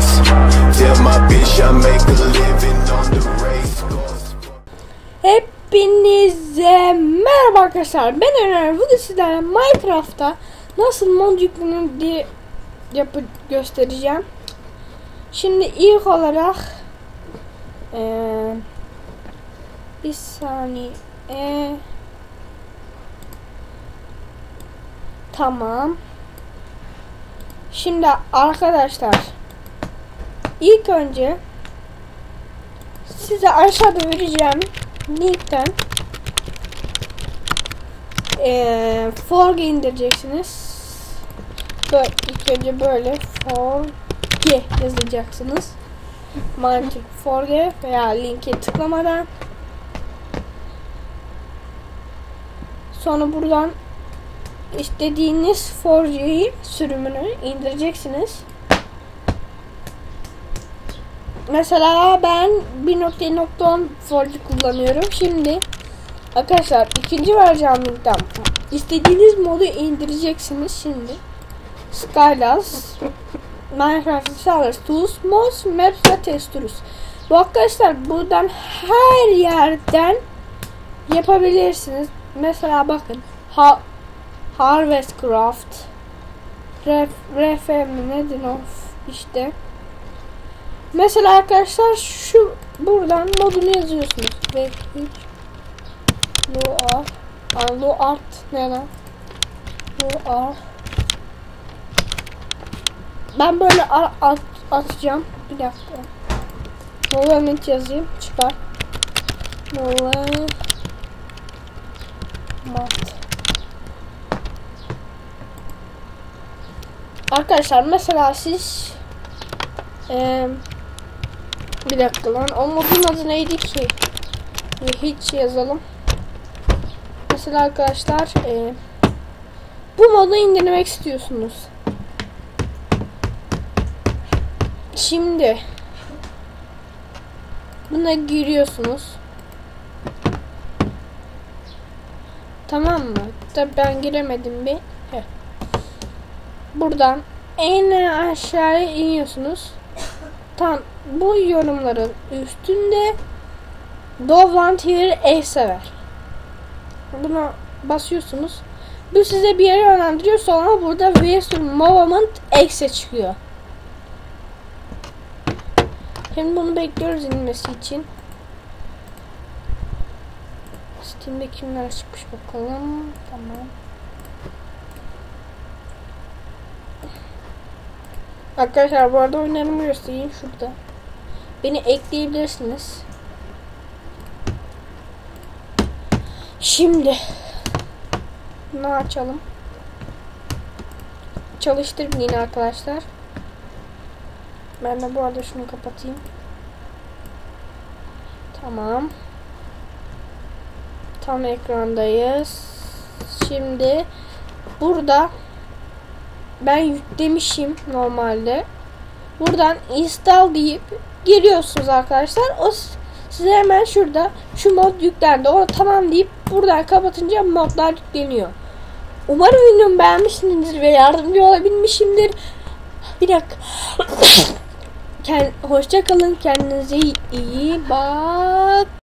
course. Hepinize merhaba arkadaşlar. Ben Öner. Bugün sizlerle Minecraft'ta nasıl mod yüklenir diye yapı göstereceğim. Şimdi ilk olarak eee bir saniye eee, tamam. Şimdi arkadaşlar ilk önce size aşağıda vereceğim linkten eee Forge indireceksiniz. Böyle, ilk önce böyle Forge yazacaksınız. Mantık Forge veya linke tıklamadan sonra buradan istediğiniz Forge'yi sürümünü indireceksiniz. Mesela ben 1.10 Forge kullanıyorum. Şimdi arkadaşlar ikinci vereceğim linkten istediğiniz modu indireceksiniz şimdi. Skylaz, Minecraft Stars Tools, Mods, Maps ve Textures. Bu arkadaşlar buradan her yerden yapabilirsiniz. Mesela bakın ha Harvest Craft Ref, Refem nedir of işte. Mesela arkadaşlar şu buradan modunu yazıyorsunuz. Ve hiç Lu art Aa, Lu art ne lan? Lu art Ben böyle at, atacağım. Bir dakika. Movement yazayım. Çıkar. Mat. Arkadaşlar mesela siz eee bir dakika lan o modun adı neydi ki? Hiç yazalım. Mesela arkadaşlar eee bu modu indirmek istiyorsunuz. Şimdi buna giriyorsunuz. Tamam mı? Tabi ben giremedim bir. Heh. Buradan en aşağıya iniyorsunuz. Tam bu yorumların üstünde Dovland here Exe var. Buna basıyorsunuz. Bu size bir yere yönlendiriyor. Sonra burada Virtual Movement Exe çıkıyor. Şimdi bunu bekliyoruz inmesi için. Steam'de kimler çıkmış bakalım. Tamam. Arkadaşlar bu arada oyunlarımı göstereyim şurada. Beni ekleyebilirsiniz. Şimdi bunu açalım. Çalıştır yine arkadaşlar. Ben de bu arada şunu kapatayım. Tamam. Tam ekrandayız. Şimdi burada ben yüklemişim normalde. Buradan install deyip giriyorsunuz arkadaşlar. O size hemen şurada şu mod yüklendi. O tamam deyip buradan kapatınca modlar yükleniyor. Umarım videomu beğenmişsinizdir ve yardımcı olabilmişimdir. Bir dakika. Kend, hoşça kalın. Kendinize iyi bak.